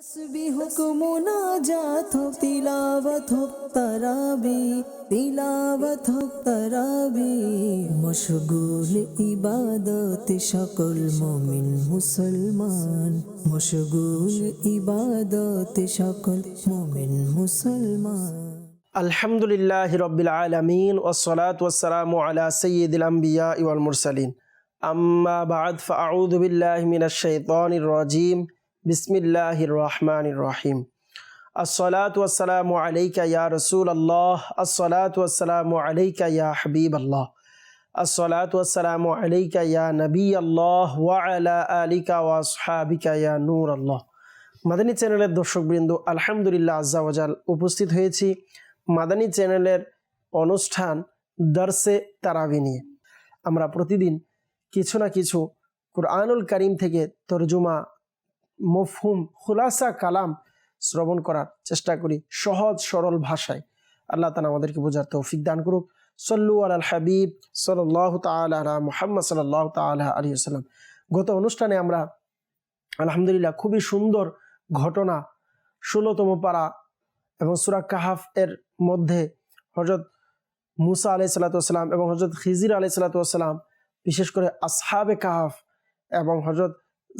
تسبیح کو مناجات সকল মমিন মুসলমান। মশগুল ইবাদত সকল মমিন মুসলমান। আলহামদুলিল্লাহ রবিল আলমিন ওসলাত আলা সঈদুল ইউল মুরসালিন। আম্মা বাদ ফাউদ বিল্লাহ মিনাশ শাইতানির রাজিম। বিসমিল্লাহ রহমান রহিম আসসালাত ওয়াসালাম আলাইকা ইয়া রসুল আল্লাহ আসসালাত ওয়াসালাম আলাইকা ইয়া হাবিব আল্লাহ আসসালাত ওয়াসালাম আলাইকা ইয়া নবী আল্লাহ ওয়া আলা আলিকা ওয়া সাহাবিকা ইয়া নূর আল্লাহ মাদানী চ্যানেলের দর্শকবৃন্দ, আলহামদুলিল্লাহ আজাল উপস্থিত হয়েছি মাদানী চ্যানেলের অনুষ্ঠান দর্শে তারাবি নিয়ে। আমরা প্রতিদিন কিছু না কিছু কোরআনুল করিম থেকে তর্জুমা মফহুম, খুলাসা কালাম শ্রবণ করার চেষ্টা করি সহজ, সরল ভাষায়। আল্লাহ তালা আমাদেরকে বোঝার তৌফিক দান করুক। সল্লু আল হাবিব সাল্লাহ তালা মুহাম্মদ সাল্লাহ তালা আলী আসাল্লাম গত অনুষ্ঠানে আমরা আলহামদুলিল্লাহ খুবই সুন্দর ঘটনা ষোলোতম পাড়া এবং সুরা কাহাফ এর মধ্যে হজরত মুসা আলাই সাল্লাতাম এবং হজরত খিজির আলাই সাল্লাতাম বিশেষ করে আসহাবে কাহাফ এবং হজরত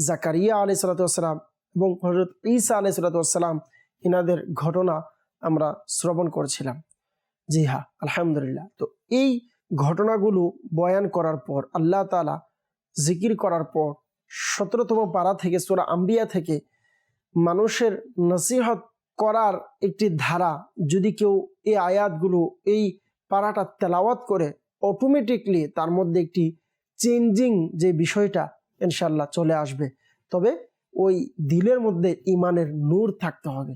জাকারিয়া আলাই সাল্লাতাম এবং হজরত ঈসা আলাই সাল্লাতাম ইনাদের ঘটনা আমরা শ্রবণ করছিলাম। জি হ্যাঁ আলহামদুলিল্লাহ। তো এই ঘটনাগুলো বয়ান করার পর, আল্লাহ তালা জিকির করার পর সতেরোতম পাড়া থেকে, সোরা আম্বিয়া থেকে মানুষের নসিহত করার একটি ধারা যদি কেউ এই আয়াতগুলো, এই পাড়াটা তেলাওয়াত করে অটোমেটিকলি তার মধ্যে একটি চেঞ্জিং যে বিষয়টা ইনশাল্লাহ চলে আসবে। তবে ওই দিলের মধ্যে ইমানের নূর থাকতে হবে।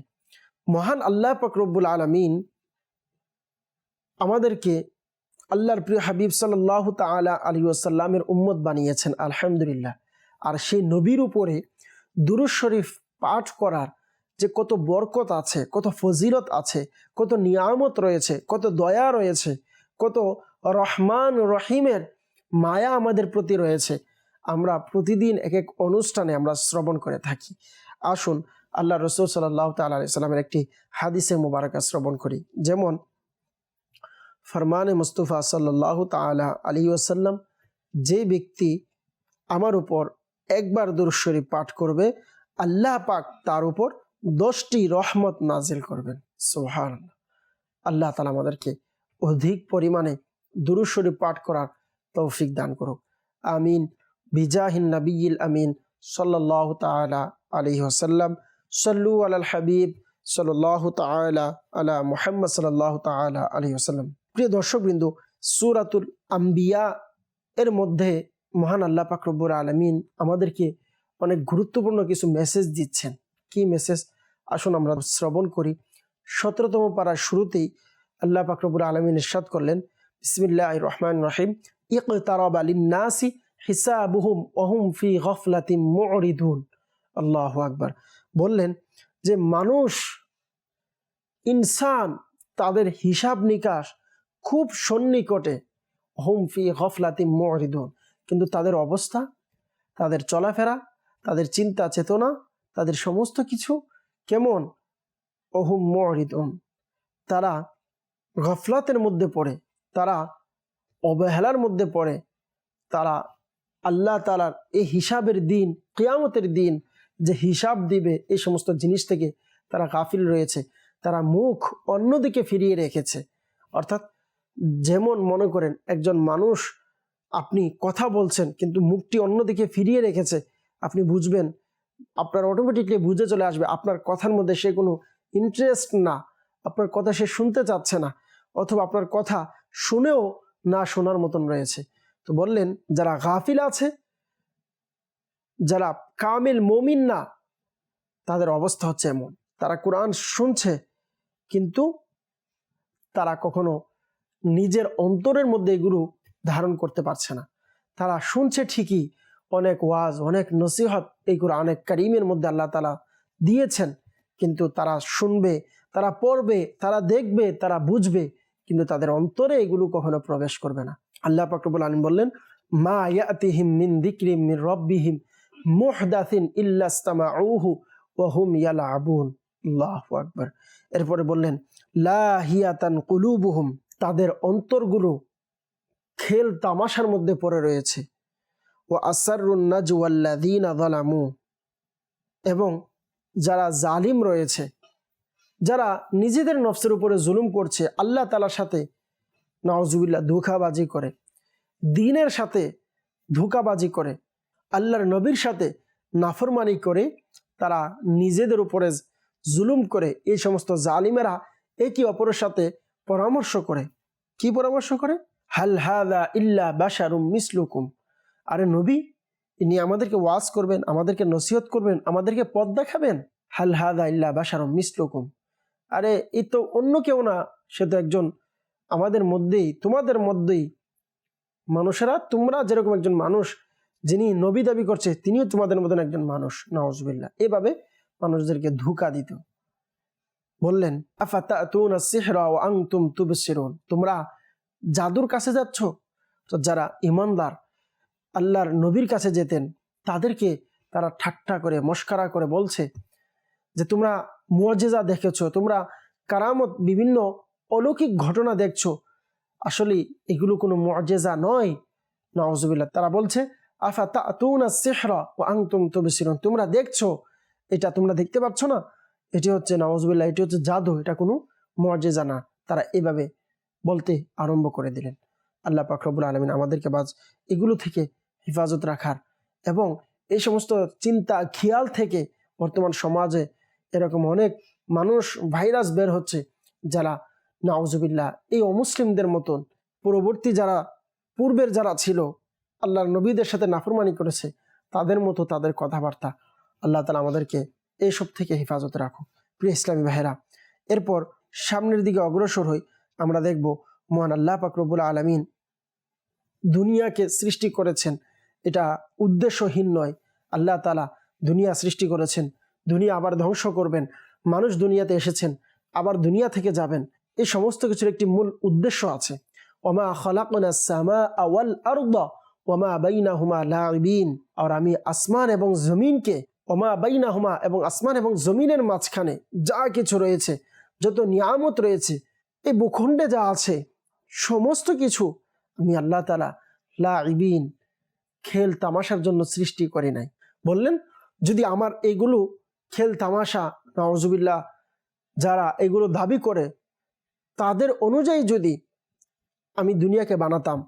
মহান আল্লাহ ফকরবুল আলমিন আমাদেরকে আল্লাহর প্রিয় হাবিব সাল্লাহ তালা আলী আসাল্লামের উম্মত বানিয়েছেন, আলহামদুলিল্লাহ। আর সেই নবীর উপরে দুরুজ শরীফ পাঠ করার যে কত বরকত আছে, কত ফজিলত আছে, কত নিয়ামত রয়েছে, কত দয়া রয়েছে, কত রহমান রহিমের মায়া আমাদের প্রতি রয়েছে আমরা প্রতিদিন এক এক অনুষ্ঠানে আমরা শ্রবণ করে থাকি। আসুন, আল্লাহ রসুল সাল্লাহ তাল্লাহ সাল্লামের একটি হাদিসে মুবারকা শ্রবণ করি। যেমন, ফরমানে মুস্তফা সাল্লাহ তালা আলী ওসাল্লাম যে ব্যক্তি আমার উপর একবার দুরুশ্বরী পাঠ করবে, আল্লাহ পাক তার উপর দশটি রহমত নাজিল করবেন। সোহান আল্লাহ তালা আমাদেরকে অধিক পরিমাণে দুরুশ্বরী পাঠ করার তৌফিক দান করুক। আমিন। বিজাহিন নবীল আমিন সাল্লাহ তালা আলী ওসাল্লাম সল্লু আল হাবিব সাল্লাহ তালা আলা মুহাম্মদ সাল্লাহ তালা আলী ওসাল্লাম প্রিয় দর্শকবৃন্দ, সুরাতুল আম্বিয়া এর মধ্যে মহান আল্লাহ পাকরব্বুর আলমিন আমাদেরকে অনেক গুরুত্বপূর্ণ কিছু মেসেজ দিচ্ছেন। কি মেসেজ আসুন আমরা শ্রবণ করি। সতেরোতম পাড়ার শুরুতেই আল্লাহ পাকরবুর আলমিন ইরশাদ করলেন বিসমিল্লাহ রহমান রহিম, ইকতারাব আলী নাসি হিসাবুহুম, ওহুম ফি গফলাতিম মুরিদুন। আল্লাহ আকবার। বললেন যে, মানুষ, ইনসান তাদের হিসাব নিকাশ খুব সন্নিকটে হোম ফি গফলাতিম মুরিদুন। কিন্তু তাদের অবস্থা, তাদের চলাফেরা, তাদের চিন্তা চেতনা, তাদের সমস্ত কিছু কেমন? অহুম মরিদন। তারা গফলাতের মধ্যে পড়ে, তারা অবহেলার মধ্যে পড়ে, তারা আল্লাহ তালার এই হিসাবের দিন, কেয়ামতের দিন যে হিসাব দিবে এই সমস্ত জিনিস থেকে তারা গাফিল রয়েছে। তারা মুখ অন্যদিকে ফিরিয়ে রেখেছে। অর্থাৎ যেমন মনে করেন একজন মানুষ আপনি কথা বলছেন, কিন্তু মুখটি অন্যদিকে ফিরিয়ে রেখেছে, আপনি বুঝবেন, আপনার অটোমেটিকলি বুঝে চলে আসবে, আপনার কথার মধ্যে সে কোনো ইন্টারেস্ট না, আপনার কথা সে শুনতে চাচ্ছে না, অথবা আপনার কথা শুনেও না শোনার মতন রয়েছে। তো বললেন, যারা গাফিল আছে, যারা কামিল মমিন না, তাদের অবস্থা হচ্ছে এমন। তারা কোরআন শুনছে, কিন্তু তারা কখনো নিজের অন্তরের মধ্যে এগুলো ধারণ করতে পারছে না। তারা শুনছে ঠিকই, অনেক ওয়াজ, অনেক নসিহত এইগুলো অনেক করিমের মধ্যে আল্লাহ তালা দিয়েছেন, কিন্তু তারা শুনবে, তারা পড়বে, তারা দেখবে, তারা বুঝবে, কিন্তু তাদের অন্তরে এগুলো কখনো প্রবেশ করবে না। আল্লাহ পাকরবুল আলম বললেন ইয়ালা আবুন আকবর। এরপরে বললেন লাহিয়াতান কুলুবুহুম, তাদের অন্তরগুলো খেল তামাশার মধ্যে পড়ে রয়েছে। ও আসারুন্নাজুয়াল্লাদিন এবং যারা জালিম রয়েছে, যারা নিজেদের নফসের উপরে জুলুম করছে, আল্লাহ তালার সাথে নওয়াজুবিল্লাহ ধোকাবাজি করে। দিনের সাথে ধোকাবাজি করে। আল্লাহর নবীর সাথে নাফরমানি করে। তারা নিজেদের উপরে জুলুম করে। এই সমস্ত জালিমেরা একে অপরের সাথে পরামর্শ করে। কি পরামর্শ করে? হাল হাদা ইল্লা বাশারুম মিসলুকুম। আরে নবী, ইনি আমাদেরকে ওয়াজ করবেন, আমাদেরকে নসিহত করবেন, আমাদেরকে পথ দেখাবেন। হাল হাদা ইল্লা বাশারুম মিসলুকুম। আরে, এ তো অন্য কেউ না, সে তো একজন আমাদের মধ্যেই, তোমাদের মধ্যেই মানুষেরা, তোমরা যেরকম একজন মানুষ যিনি নবী দাবি করছে, তিনিও তোমাদের মতন একজন মানুষ। নওয়াজবিল্লা এভাবে মানুষদেরকে ধোকা দিত। বললেন আনতুম তুবসিরুন? তোমরা জাদুর কাছে যাচ্ছ? তো যারা ইমানদার, আল্লাহর নবীর কাছে যেতেন, তাদেরকে তারা ঠাট্টা করে, মস্কারা করে বলছে যে, তোমরা মুআজিজা দেখেছ, তোমরা কারামত বিভিন্ন অলৌকিক ঘটনা দেখছ? আসলে এগুলো কোনো মুআজিজা নয়। নওয়াজবিল্লাহ তারা বলছে, আফা তাতুনা সিহরা ও আংতুম তুবসিরুন? তোমরা দেখছ? এটা তোমরা দেখতে পাচ্ছ না? এটি হচ্ছে নওয়াজবিল্লাহ এটি হচ্ছে জাদু। এটা কোনো মুআজিজা না। তারা এভাবে বলতে আরম্ভ করে দিলেন। আল্লাহ পাকরবুল আলমিন আমাদেরকে বাজ এগুলো থেকে হেফাজত রাখার এবং এই সমস্ত চিন্তা, খেয়াল থেকে বর্তমান সমাজে এরকম অনেক মানুষ, ভাইরাস বের হচ্ছে, যারা নাউজুবিল্লাহ, এই অমুসলিমদের মতন পূর্ববর্তী যারা, পূর্বের যারা ছিল, আল্লাহর নবীদের সাথে নাফরমানি করেছে, তাদের মতো তাদের কথাবার্তা আল্লাহ তালা আমাদেরকে এইসব থেকে হেফাজত রাখো প্রিয় ইসলামী ভাইরা এরপর সামনের দিকে অগ্রসর হই, আমরা দেখব মহান আল্লাহ পাকরবুল আলমিন দুনিয়াকে সৃষ্টি করেছেন। এটা উদ্দেশ্যহীন নয়। আল্লাহ তালা দুনিয়া সৃষ্টি করেছেন, দুনিয়া আবার ধ্বংস করবেন, মানুষ দুনিয়াতে এসেছেন, আবার দুনিয়া থেকে যাবেন। এই সমস্ত কিছুর একটি মূল উদ্দেশ্য আছে। ওমা খলাকনা সামা আওয়াল আরদা, ওমা বাইনা হুমা লাইবিন আর আমি আসমান এবং জমিনকে, ওমা বাইনা হুমা এবং আসমান এবং জমিনের মাঝখানে যা কিছু রয়েছে, যত নিয়ামত রয়েছে, এই ভূখণ্ডে যা আছে, সমস্ত কিছু আমি আল্লাহ তালা লাইবিন খেল তামাশার জন্য সৃষ্টি করি নাই। বললেন, যদি আমার এগুলো খেল তামাশা নওয়াজুবিল্লাহ যারা এগুলো দাবি করে তাদের অনুযায়ী যদি আমি দুনিয়াকে বানাতাম,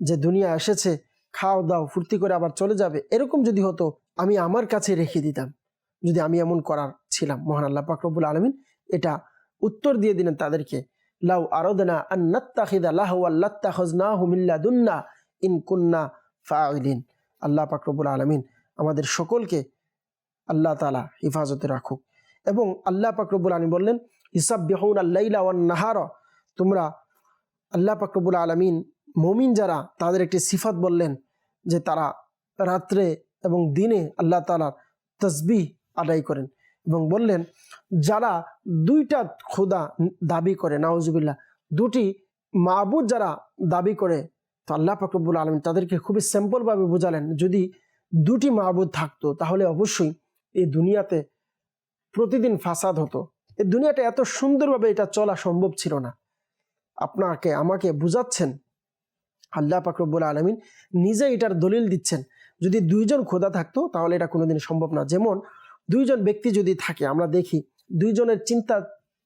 যে দুনিয়া এসেছে, খাও দাও, ফুর্তি করে আবার চলে যাবে, এরকম যদি হতো, আমি আমার কাছে রেখে দিতাম। যদি আমি এমন করার ছিলাম, মহান আল্লাহ পাকরবুল আলমিন, এটা উত্তর দিয়ে দিলেন তাদেরকে, লাউ আরদনা আন্নাত্তাখিদা লাহু আল্লাত্তাখজনাহু মিল্লাদুন্না ইন কুন্না ফাইলিন আল্লাহ পাকরবুল আলমিন আমাদের সকলকে আল্লাহ তালা হিফাজতে রাখুক। এবং আল্লাহ পাকরবুল আলমিন বললেন হিসাব বেহুন আল্লাইলা ওয়ান নাহার তোমরা আল্লাহ পাকরবুল আলমিন মমিন যারা, তাদের একটি সিফাত বললেন যে তারা রাত্রে এবং দিনে আল্লাহ তালার তসবিহ আদায় করেন এবং বললেন, যারা দুইটা খোদা দাবি করে, নাউজুবিল্লাহ, দুটি মাহবুদ যারা দাবি করে, তো আল্লাহ ফাকরবুল আলম তাদেরকে খুবই সিম্পলভাবে বোঝালেন, যদি দুটি মাহবুদ থাকতো, তাহলে অবশ্যই এই দুনিয়াতে প্রতিদিন ফাসাদ হতো। এই দুনিয়াটা এত সুন্দরভাবে এটা চলা সম্ভব ছিল না। আপনাকে, আমাকে বুঝাচ্ছেন? আল্লাহ পাকরবুল আলমিন নিজে এটার দলিল দিচ্ছেন। যদি দুইজন খোদা থাকতো, তাহলে এটা কোনোদিন সম্ভব না। যেমন, দুইজন ব্যক্তি যদি থাকে, আমরা দেখি দুইজনের চিন্তা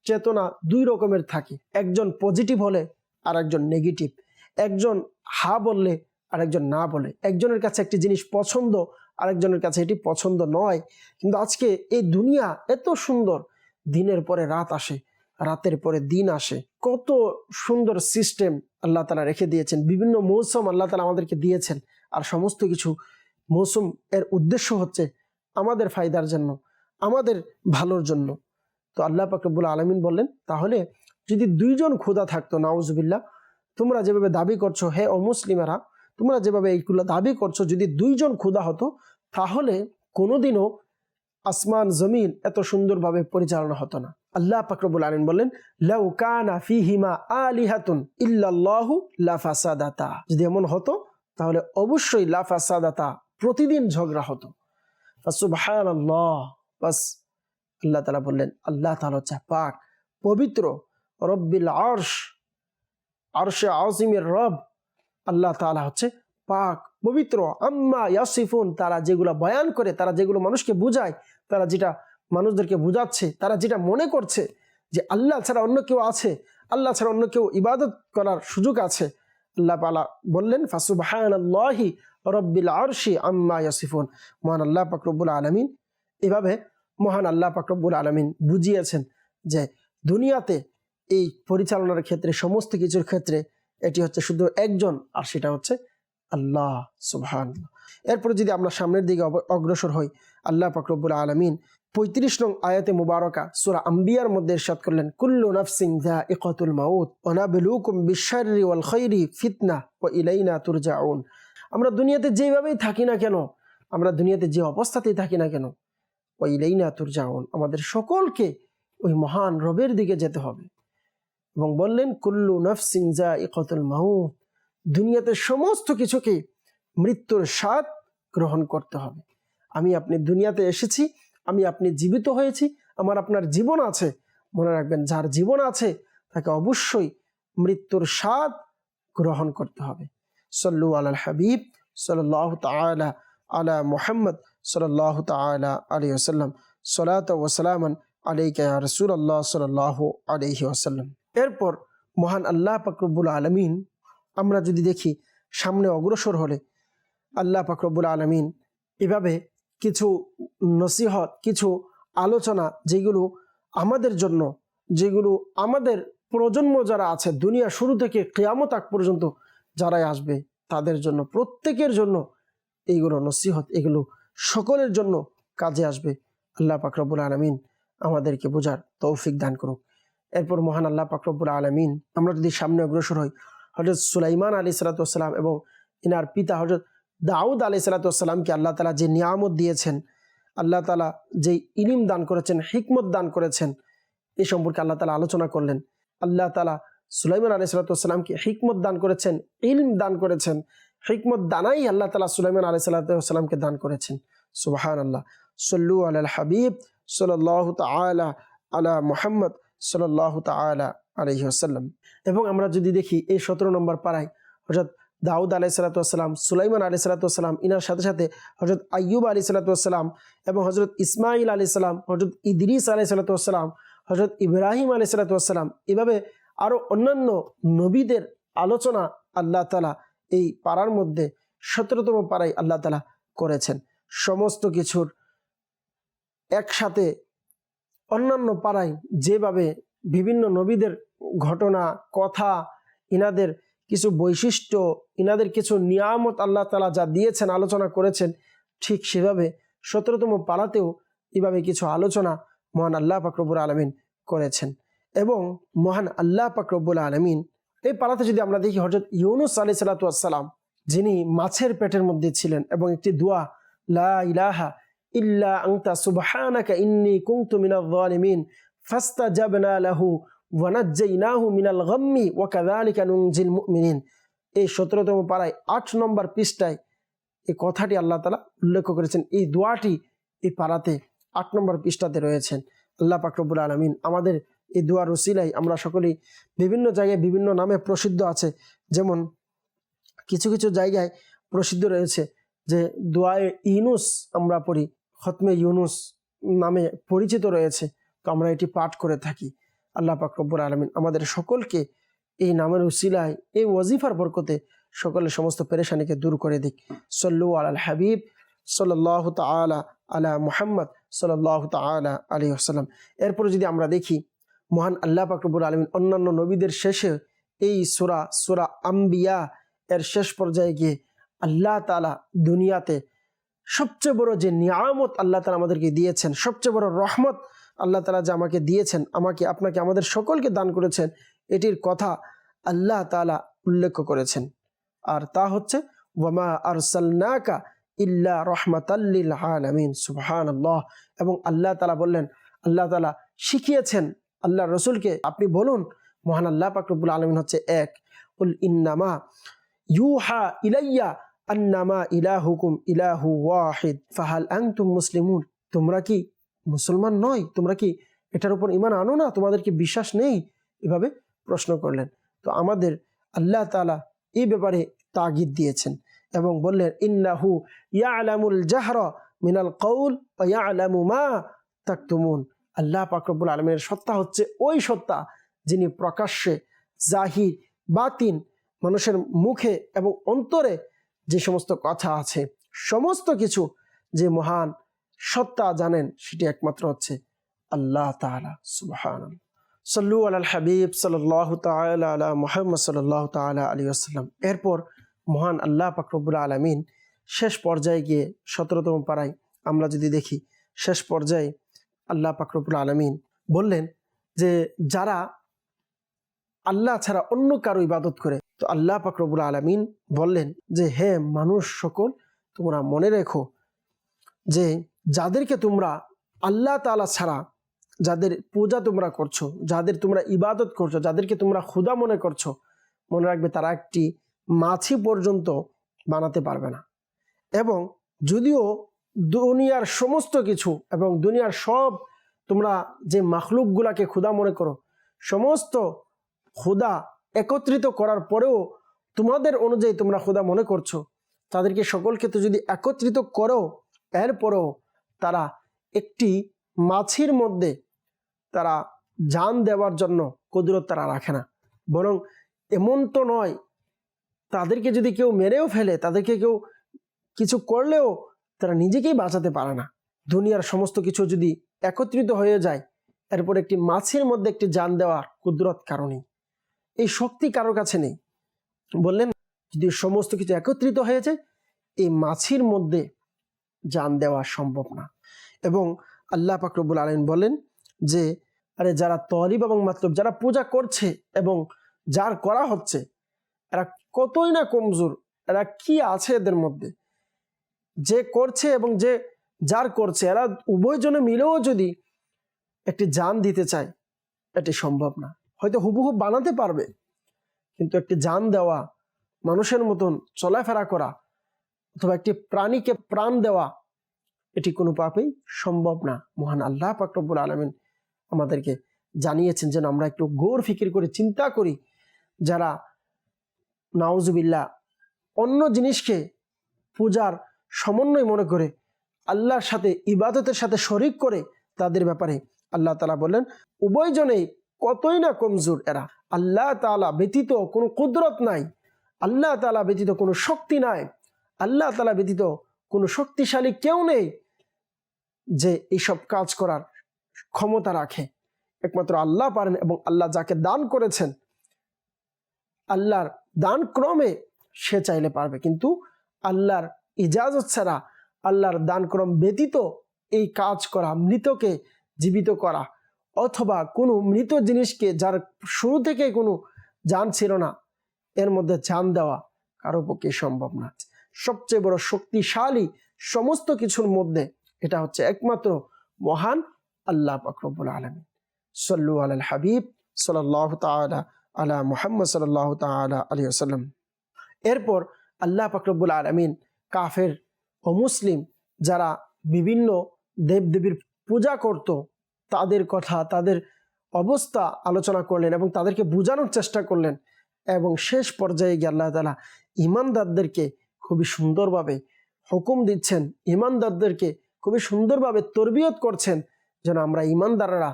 চেতনা দুই রকমের থাকে। একজন পজিটিভ হলে আর একজন নেগেটিভ একজন হা বললে আর একজন না বলে। একজনের কাছে একটি জিনিস পছন্দ, আরেকজনের কাছে এটি পছন্দ নয়। কিন্তু আজকে এই দুনিয়া এত সুন্দর দিনের পরে রাত আসে, রাতের পরে দিন আসে। কত সুন্দর সিস্টেম আল্লাহ তালা রেখে দিয়েছেন। বিভিন্ন মৌসুম আল্লাহ তালা আমাদেরকে দিয়েছেন। আর সমস্ত কিছু মৌসুম এর উদ্দেশ্য হচ্ছে আমাদের ফায়দার জন্য, আমাদের ভালোর জন্য। তো আল্লাহ পাকরবুল আলমিন বললেন, তাহলে যদি দুইজন খোদা থাকতো নাউজবিল্লা তোমরা যেভাবে দাবি করছ, হে অমুসলিমেরা তোমরা যেভাবে এইগুলো দাবি করছ, যদি দুইজন খোদা হতো, তাহলে কোনোদিনও আসমান, জমিন এত সুন্দরভাবে পরিচালনা হতো না। আল্লাহ পাকরবুল আলমিন বললেন, লাউ কানা ফিহিমা আলিহাতুন ইল্লাল্লাহু লাফাসাদাতা যদি এমন হতো, তাহলে অবশ্যই লাফাসাদাতা প্রতিদিন ঝগড়া হতো। সুবহানাল্লাহ বাস, আল্লাহ তালা বললেন, আল্লাহ তালা হচ্ছে পাক, পবিত্র, রব্বিল আর্শ, আরশে আজিমের রব। আল্লাহ তালা হচ্ছে পাক, পবিত্র। আম্মা ইয়াসিফুন, তারা যেগুলো বয়ান করে, তারা যেগুলো মানুষকে বুঝায় তারা যেটা মানুষদেরকে বুঝাচ্ছে, তারা যেটা মনে করছে যে আল্লাহ ছাড়া অন্য কেউ আছে, আল্লাহ ছাড়া অন্য কেউ ইবাদত করার সুযোগ আছে, আল্লাহ পালা বললেন ফাসুবাহি রব্বিল আরশি আম্মা ইয়াসিফুন। মহান আল্লাহ পাকরবুল আলমিন এভাবে মহান আল্লাহ পাকরবুল আলমিন বুঝিয়েছেন যে দুনিয়াতে এই পরিচালনার ক্ষেত্রে, সমস্ত কিছুর ক্ষেত্রে এটি হচ্ছে শুধু একজন আর সেটা হচ্ছে আল্লাহ সুবহান এরপরে যদি আমরা সামনের দিকে অগ্রসর হই, আল্লাহ পাকরবুল আলমিন পঁয়ত্রিশ নং আয়াতে মুবারকা সুরা আম্বিয়ার মধ্যে ইরশাদ করলেন, কুল্লু নাফসিং যা ইকাতুল মাউত অনাবেলুকুম বিশারি ওয়াল খৈরি ফিতনা ও ইলাইনা তুরজাউন। আমরা দুনিয়াতে যেভাবেই থাকি না কেন, আমরা দুনিয়াতে যে অবস্থাতেই থাকি না কেন ও ইলাইনা তুরজাউন, আমাদের সকলকে ওই মহান রবের দিকে যেতে হবে। এবং বললেন, কুল্লু নফসিং যা ইকতুল মাউত, দুনিয়াতে সমস্ত কিছুকে মৃত্যুর স্বাদ গ্রহণ করতে হবে। আমি আপনি দুনিয়াতে এসেছি, আমি আপনি জীবিত হয়েছি, আমার আপনার জীবন আছে, মনে রাখবেন যার জীবন আছে তাকে অবশ্যই মৃত্যুর স্বাদ গ্রহণ করতে হবে। সল্লু আলাল হাবিব সাল্লাহ তালা আলা মোহাম্মদ সাল্লাহ তালা আলী ওসাল্লাম সলাত ওসালামান আলাইকা রসুল আল্লাহ সাল্লাহ আলহি ওসাল্লাম এরপর মহান আল্লাহ পাকরবুল আলমিন, আমরা যদি দেখি সামনে অগ্রসর হলে আল্লাহ পাকরবুল আলমিন এভাবে কিছু নসিহত, কিছু আলোচনা যেগুলো আমাদের জন্য, যেগুলো আমাদের প্রজন্ম যারা আছে, দুনিয়া শুরু থেকে কেয়ামত আগ পর্যন্ত যারাই আসবে, তাদের জন্য, প্রত্যেকের জন্য এইগুলো নসিহত, এগুলো সকলের জন্য কাজে আসবে। আল্লাহ পাকরবুল আলমিন আমাদেরকে বোঝার তৌফিক দান করুক। এরপর মহান আল্লাহ পাকরবুল আলমিন, আমরা যদি সামনে অগ্রসর হই হজরত সুলাইমান আলী সালাতাম এবং ইনার পিতা হজরত দাউদ আলি সালাতামকে আল্লাহ তালা যে নিয়ামত দিয়েছেন, আল্লাহ তালা যে ইলিম দান করেছেন, হিকমত দান করেছেন এই সম্পর্কে আল্লাহ তালা আলোচনা করলেন। আল্লাহ তালা সুলাইমান আলি সালাতামকে হিকমত দান করেছেন, ইলম দান করেছেন, হিকমত দানাই আল্লাহ তালা সুলাইমান আলি সাল্লাতামকে দান করেছেন। সুবাহান আল্লাহ সল্লু আল হাবিব সাল্লাহ তালা আলা মুহাম্মদ সাল্লাহ তালা আলহি আসাল্লাম এবং আমরা যদি দেখি এই সতেরো নম্বর পাড়ায় হজরত দাউদ আলাই সালাতাম সুলাইমান আলি সালাতাম ইনার সাথে সাথে হজরত আইয়ুব আলী সালাতাম এবং হজরত ইসমাইল আলি সাল্লাম হজরত ইদরিস আলি সালাতাম হজরত ইব্রাহিম আলি সালাতাম এভাবে আরও অন্যান্য নবীদের আলোচনা আল্লাহ তালা এই পাড়ার মধ্যে সতেরোতম পাড়ায় আল্লাহ তালা করেছেন। সমস্ত কিছুর একসাথে অন্যান্য পাড়ায় যেভাবে বিভিন্ন নবীদের ঘটনা, কথা, ইনাদের কিছু বৈশিষ্ট্য, ইনাদের কিছু নিয়ামত আল্লাহ তালা যা দিয়েছেন, আলোচনা করেছেন, ঠিক সেভাবে সতেরোতম পালাতেও এভাবে কিছু আলোচনা মহান আল্লাহ পাকরবুল আলমিন করেছেন। এবং মহান আল্লাহ পাকরবুল আলমিন, এই পালাতে যদি আমরা দেখি হজরত ইউনুস আলি সালাতাম যিনি মাছের পেটের মধ্যে ছিলেন এবং একটি দোয়া, লা ইলাহা ইল্লা আংতা সুবহানাকা ইন্নি কুনতু মিনাল যালিমিন ফাস্তাজাবনা লাহু ওয়ানাজ্জাইনাহু মিনাল গাম্মি ওয়া কাযালিকা নুনজিল মুমিনিন। এই সতেরোতম পাড়ায় আট নম্বর পৃষ্ঠায় এই কথাটি আল্লাহ তালা উল্লেখ করেছেন। এই দোয়াটি এই পাড়াতে আট নম্বর পৃষ্ঠাতে রয়েছেন। আল্লাহ পাকরবুল আলমিন আমাদের এই দোয়ার উসিলাই আমরা সকলেই বিভিন্ন জায়গায় বিভিন্ন নামে প্রসিদ্ধ আছে। যেমন কিছু কিছু জায়গায় প্রসিদ্ধ রয়েছে যে দোয়ায় ইউনুস আমরা পড়ি, খতমে ইউনুস নামে পরিচিত রয়েছে। তো আমরা এটি পাঠ করে থাকি। আল্লাহ পাকরব্বুর আলমিন আমাদের সকলকে এই নামের উসিলায়, এই ওয়াজিফার বরকতে সকলের সমস্ত পেরেশানিকে দূর করে দিক। সল্লু আল হাবিব সাল্লাহ তালা আলা মুহাম্মদ সাল্লাহ তালা আলী আসাল্লাম এরপরে যদি আমরা দেখি, মহান আল্লাহ পাকরবুল আলমিন অন্যান্য নবীদের শেষে এই সুরা সুরা আম্বিয়া এর শেষ পর্যায়ে গিয়ে আল্লাহ তালা দুনিয়াতে সবচেয়ে বড় যে নিয়ামত আল্লাহ তালা আমাদেরকে দিয়েছেন, সবচেয়ে বড় রহমত আল্লাহ তালা যে আমাকে দিয়েছেন, আমাকে, আপনাকে, আমাদের সকলকে দান করেছেন, এটির কথা আল্লাহ তালা উল্লেখ করেছেন। আর তা হচ্ছে, ওয়ামা আরসালনাকা ইল্লা রহমাতাল্লিল আলামিন সুবহান আল্লাহ এবং আল্লাহ তালা বললেন, আল্লাহ তালা শিখিয়েছেন আল্লাহ রসুলকে। আপনি বলুন, মহান আল্লাহ পাকরবুল আলমিন হচ্ছে এক। উল ইন্নামা ইউহা ইলাইয়া আন্নামা ইলাহুকুম ইলাহু ওয়াহিদ ফাহাল আনতুম মুসলিমুন তোমরা কি মুসলমান নয়, তোমরা কি এটার উপর ইমান আনো না? তোমাদের কি বিশ্বাস নেই? এভাবে প্রশ্ন করলেন। তো আমাদের আল্লাহ তালা এই ব্যাপারে তাগিদ দিয়েছেন এবং বললেন, ইন্নাহু ইয়ালামুল জাহরা মিনাল কৌল ও ইয়ালামু মা তাকতুমুন। আল্লাহ পাকরবুল আলমের সত্তা হচ্ছে ওই সত্তা যিনি প্রকাশ্যে জাহির, বাতিন, মানুষের মুখে এবং অন্তরে যে সমস্ত কথা আছে, সমস্ত কিছু যে মহান সত্তা জানেন সেটি একমাত্র হচ্ছে আল্লাহ তালা সুবহান সল্লু আল হাবিব সাল্লাহ তালা আলা মোহাম্মদ সাল্লাহ তালা আলী আসসালাম এরপর মহান আল্লাহ পাকরবুল আলমিন শেষ পর্যায়ে গিয়ে সতেরোতম পাড়ায় আমরা যদি দেখি, শেষ পর্যায়ে আল্লাহ পাকরবুল আলমিন বললেন যে, যারা আল্লাহ ছাড়া অন্য কারও ইবাদত করে, তো আল্লাহ পাকরবুল আলমিন বললেন যে, হে মানুষ সকল, তোমরা মনে রেখো যে যাদেরকে তোমরা আল্লাহ তালা ছাড়া যাদের পূজা তোমরা করছ, যাদের তোমরা ইবাদত করছ, যাদেরকে তোমরা ক্ষুদা মনে করছ, মনে রাখবে তারা একটি মাছি পর্যন্ত বানাতে পারবে না। এবং যদিও দুনিয়ার সমস্ত কিছু এবং দুনিয়ার সব তোমরা যে মাখলুকগুলাকে ক্ষুদা মনে করো, সমস্ত ক্ষুদা একত্রিত করার পরেও তোমাদের অনুযায়ী তোমরা ক্ষুদা মনে করছ, তাদেরকে সকলকে তো যদি একত্রিত করো, এরপরেও তারা একটি মাছির মধ্যে তারা জান দেওয়ার জন্য কুদরত তারা রাখে না। বরং এমন তো নয়, তাদেরকে যদি কেউ মেরেও ফেলে, তাদেরকে কেউ কিছু করলেও তারা নিজেকেই বাঁচাতে পারে না। দুনিয়ার সমস্ত কিছু যদি একত্রিত হয়ে যায়, এরপর একটি মাছের মধ্যে একটি জান দেওয়ার কুদরত কারণেই এই শক্তি কারোর কাছে নেই। বললেন, যদি সমস্ত কিছু একত্রিত হয়ে যায়, এই মাছির মধ্যে জান দেওয়া সম্ভব না। এবং আল্লাহ পাকরবুল আলম বলেন যে, আরে যারা তরিব এবং মাতলব, যারা পূজা করছে এবং যার করা হচ্ছে, এরা কতই না কমজোর, এরা কি আছে এদের মধ্যে? যে করছে এবং যে যার করছে, এরা উভয়জনে মিলেও যদি একটি যান দিতে চায়, এটি সম্ভব না। হয়তো হুবহু বানাতে পারবে, কিন্তু একটি যান দেওয়া, মানুষের মতন চলাফেরা করা অথবা একটি প্রাণীকে প্রাণ দেওয়া, এটি কোনো পাপেই সম্ভব না। মহান আল্লাহ পাকরবুল আলমিন আমাদেরকে জানিয়েছেন যেন আমরা একটু গোর ফিকির করে চিন্তা করি, যারা নাউজুবিল্লা অন্য জিনিসকে পূজার সমন্বয় মনে করে আল্লাহর সাথে, ইবাদতের সাথে শরিক করে তাদের ব্যাপারে আল্লাহ তালা বললেন উভয়জনেই কতই না কমজোর এরা। আল্লাহ তালা ব্যতীত কোনো কুদরত নাই। আল্লাহ তালা ব্যতীত কোনো শক্তি নাই। আল্লাহ তালা ব্যতীত কোনো শক্তিশালী কেউ নেই যে এইসব কাজ করার ক্ষমতা রাখে। একমাত্র আল্লাহ পারেন এবং আল্লাহ যাকে দান করেছেন, আল্লাহর দান ক্রমে সে চাইলে পারবে। কিন্তু আল্লাহর ইজাজত ছাড়া আল্লাহর দান ক্রম ব্যতীত এই কাজ করা, মৃতকে জীবিত করা অথবা কোনো মৃত জিনিসকে যার শুরু থেকে কোনো জান ছিল না, এর মধ্যে জান দেওয়া কারও পক্ষে সম্ভব না। সবচেয়ে বড় শক্তিশালী সমস্ত কিছুর মধ্যে এটা হচ্ছে একমাত্র মহান আল্লাহ পাকরবুল আলমী সল্লু আল হাবিব সাল্লাহ তালা আলা মুহাম্মদ সাল্লাহ তালা আলী আসাল্লাম এরপর আল্লাহ পাকরবুল আলমিন কাফের ও মুসলিম যারা বিভিন্ন দেবদেবীর পূজা করত, তাদের কথা, তাদের অবস্থা আলোচনা করলেন এবং তাদেরকে বোঝানোর চেষ্টা করলেন এবং শেষ পর্যায়ে গিয়ে আল্লাহ তালা ইমানদারদেরকে খুবই সুন্দরভাবে হুকুম দিচ্ছেন। ইমানদারদেরকে খুবই সুন্দরভাবে তরবিয়ত করছেন যেন আমরা ইমানদাররা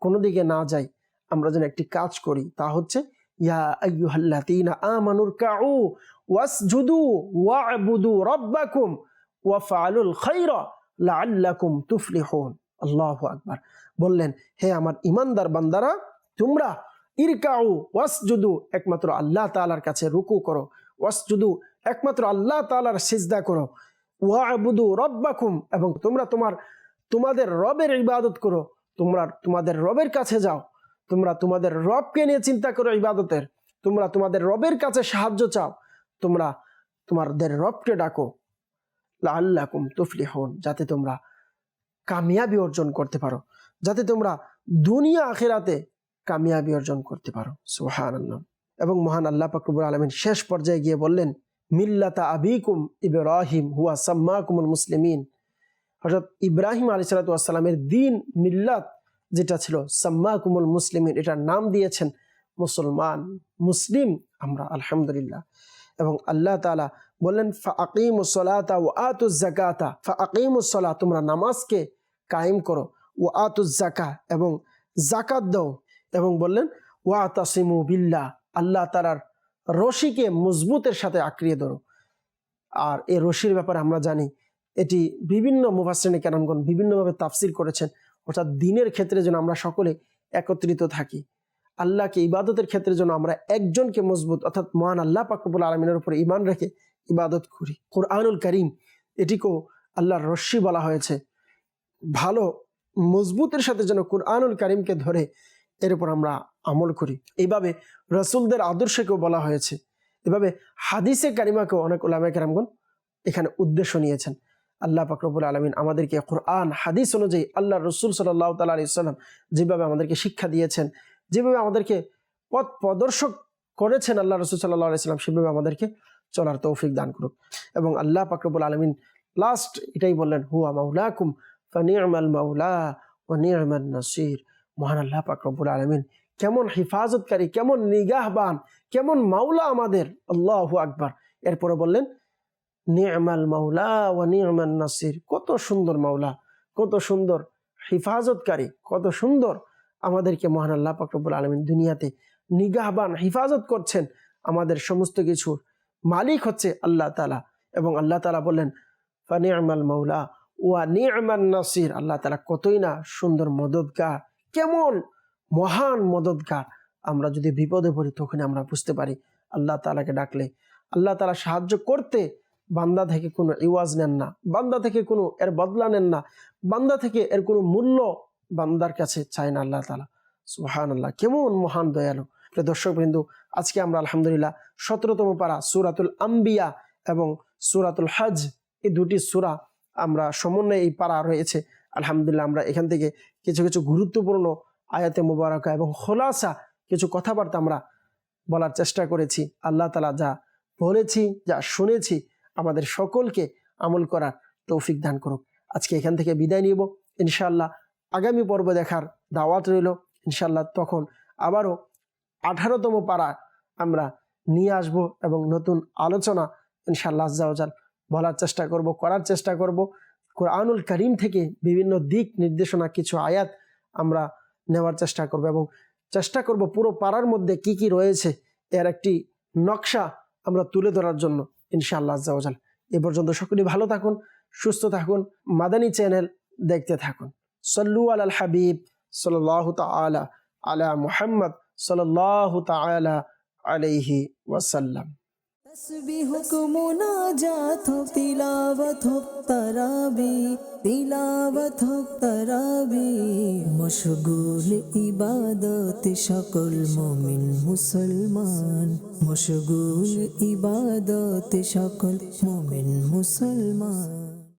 কোনো দিকে না যাই। আমরা যেন একটি কাজ করি, তা হচ্ছে বললেন, হে আমার ইমানদার বান্দারা, তোমরা ইরকাউ, ওয়াসজুদু, একমাত্র আল্লাহ তাআলার কাছে রুকু করো। ওয়াসজুদু একমাত্র আল্লাহ তাআলার সিজদা করো। ওয়া'বুদু রাব্বাকুম, এবং তোমরা তোমার, তোমাদের রবের ইবাদত করো। তোমরা তোমাদের রবের কাছে যাও। তোমরা তোমাদের রবকে নিয়ে চিন্তা করো ইবাদতের। তোমরা তোমাদের রবের কাছে সাহায্য চাও। তোমরা তোমাদের রবকে ডাকো। আল্লাহকুম তুফলি হন যাতে তোমরা কামিয়াবি অর্জন করতে পারো। যাতে তোমরা দুনিয়া আখেরাতে কামিয়াবি অর্জন করতে পারো। সুহান এবং মহান আল্লাহ পাকবুল আলমিন শেষ পর্যায়ে গিয়ে বললেন মিল্লাতা আবিকুম ইব্রাহিম হুয়া সাম্মাকুমুল মুসলিমিন। হজরত ইব্রাহিম আলী সালাতামের দিন মিল্লাত, যেটা ছিল সাম্মা কুমুল মুসলিমিন, এটার নাম দিয়েছেন মুসলমান, মুসলিম আমরা, আলহামদুলিল্লাহ। এবং আল্লাহ তালা বললেন ফাকিম সলাতা ও আতু জাকাতা ফাকিম সলা তোমরা নামাজকে কায়েম করো। ও আতু জাকা এবং জাকাত দাও। এবং বললেন, ওয়া তাসিমু বিল্লাহ। আল্লাহ তালার রশিকে মজবুতের সাথে আঁকড়িয়ে ধরো। আর এই রশির ব্যাপারে আমরা জানি, এটি বিভিন্ন মুফাসিনী কেরামগণ বিভিন্নভাবে তাফসির করেছেন। অর্থাৎ দিনের ক্ষেত্রে যেন আমরা সকলে একত্রিত থাকি। আল্লাহকে ইবাদতের ক্ষেত্রে যেন আমরা একজনকে মজবুত, অর্থাৎ মহান আল্লাহ পাকবুল আলমিনের উপরে ইমান রেখে ইবাদত করি। কোরআনুল করিম, এটিকেও আল্লাহর রশ্মি বলা হয়েছে। ভালো, মজবুতের সাথে যেন কোরআনুল করিমকে ধরে এর উপর আমরা আমল করি। এইভাবে রসুলদের আদর্শকেও বলা হয়েছে। এভাবে হাদিসে কারিমাকেও অনেক ওলামা কেরামগণ এখানে উদ্দেশ্য নিয়েছেন। আল্লাহ পাকরবুল আলমিন আমাদেরকে কোরআন, হাদিস অনুযায়ী আল্লাহ রসুল সাল্লাহ তালা আলি সাল্লাম যেভাবে আমাদেরকে শিক্ষা দিয়েছেন, যেভাবে আমাদেরকে পথ প্রদর্শক করেছেন আল্লাহ রসুল সাল্লাহ আলি সাল্লাম সেভাবে আমাদেরকে চলার তৌফিক দান করুক। এবং আল্লাহ পাকরবুল আলমিন লাস্ট এটাই বললেন, হুয়া মাউলাকুম ফানিয়ামাল মাউলা ও নিয়ামান নাসির। মহান আল্লাহ পাকরবুল আলমিন কেমন হিফাজতকারী, কেমন নিগাহবান, কেমন মাওলা আমাদের। আল্লাহ আকবার। এরপরে বললেন নিয়মাল মাওলা ও নিয়মান নাসির। কত সুন্দর মাওলা, কত সুন্দর হিফাজতকারী, কত সুন্দর আমাদেরকে মহান আল্লাহ পাকরবুল আলমিন দুনিয়াতে নিগাহবান, হিফাজত করছেন আমাদের সমস্ত কিছুর মালিক হচ্ছে আল্লাহ তালা এবং আল্লাহ তালা বললেন ফানিয়ামাল মাওলা ওয়া নিয়মান নাসির। আল্লাহ তালা কতই না সুন্দর মদতগার কেমন মহান মদতগার আমরা যদি বিপদে পড়ি তখন আমরা বুঝতে পারি আল্লাহ তালাকে ডাকলে। আল্লাহ তালা সাহায্য করতে বান্দা থেকে কোনো ইওয়াজ নেন না, বান্দা থেকে কোনো এর বদলা নেন না, বান্দা থেকে এর কোনো মূল্য বান্দার কাছে চায় না আল্লাহ তালা সুহান আল্লাহ কেমন মহান দয়ালু। প্রিয় দর্শক বিন্দু আজকে আমরা আলহামদুলিল্লাহ সতেরোতম পারা সুরাতুল আম্বিয়া এবং সুরাতুল হজ এই দুটি সুরা আমরা সমন্বয়ে এই পারা রয়েছে। আলহামদুলিল্লাহ, আমরা এখান থেকে কিছু কিছু গুরুত্বপূর্ণ আয়াতে মুবারকা এবং খোলাসা কিছু কথাবার্তা আমরা বলার চেষ্টা করেছি। আল্লাহ তালা যা বলেছি, যা শুনেছি, আমাদের সকলকে আমল করার তৌফিক দান করুক। আজকে এখান থেকে বিদায় নিব। ইনশাল্লাহ আগামী পর্ব দেখার দাওয়াত রইল। ইনশাল্লাহ তখন আবারও আঠারোতম পাড়া আমরা নিয়ে আসব এবং নতুন আলোচনা ইনশাল্লাহ আজ্জাওজাল বলার চেষ্টা করব, করার চেষ্টা করব। কোরআনুল করিম থেকে বিভিন্ন দিক নির্দেশনা, কিছু আয়াত আমরা নেওয়ার চেষ্টা করব এবং চেষ্টা করব পুরো পাড়ার মধ্যে কি কি রয়েছে এর একটি নকশা আমরা তুলে ধরার জন্য, ইনশাআল্লাহ আজ্জাওজাল এ পর্যন্ত সকলেই ভালো থাকুন, সুস্থ থাকুন, মাদানী চ্যানেল দেখতে থাকুন। সল্লু আল হাবিব সাল্লাহ তালা আলা মুহাম্মদ সাল্লাহ তালা আলাইহি ওয়াসাল্লাম। তসবিহ মুনাজাত তিলাওয়াত তারাবি তিলাওয়াত তারাবি। মশগুল ইবাদত সকল মুমিন মুসলমান। মশগুল ইবাদত সকল মুমিন মুসলমান।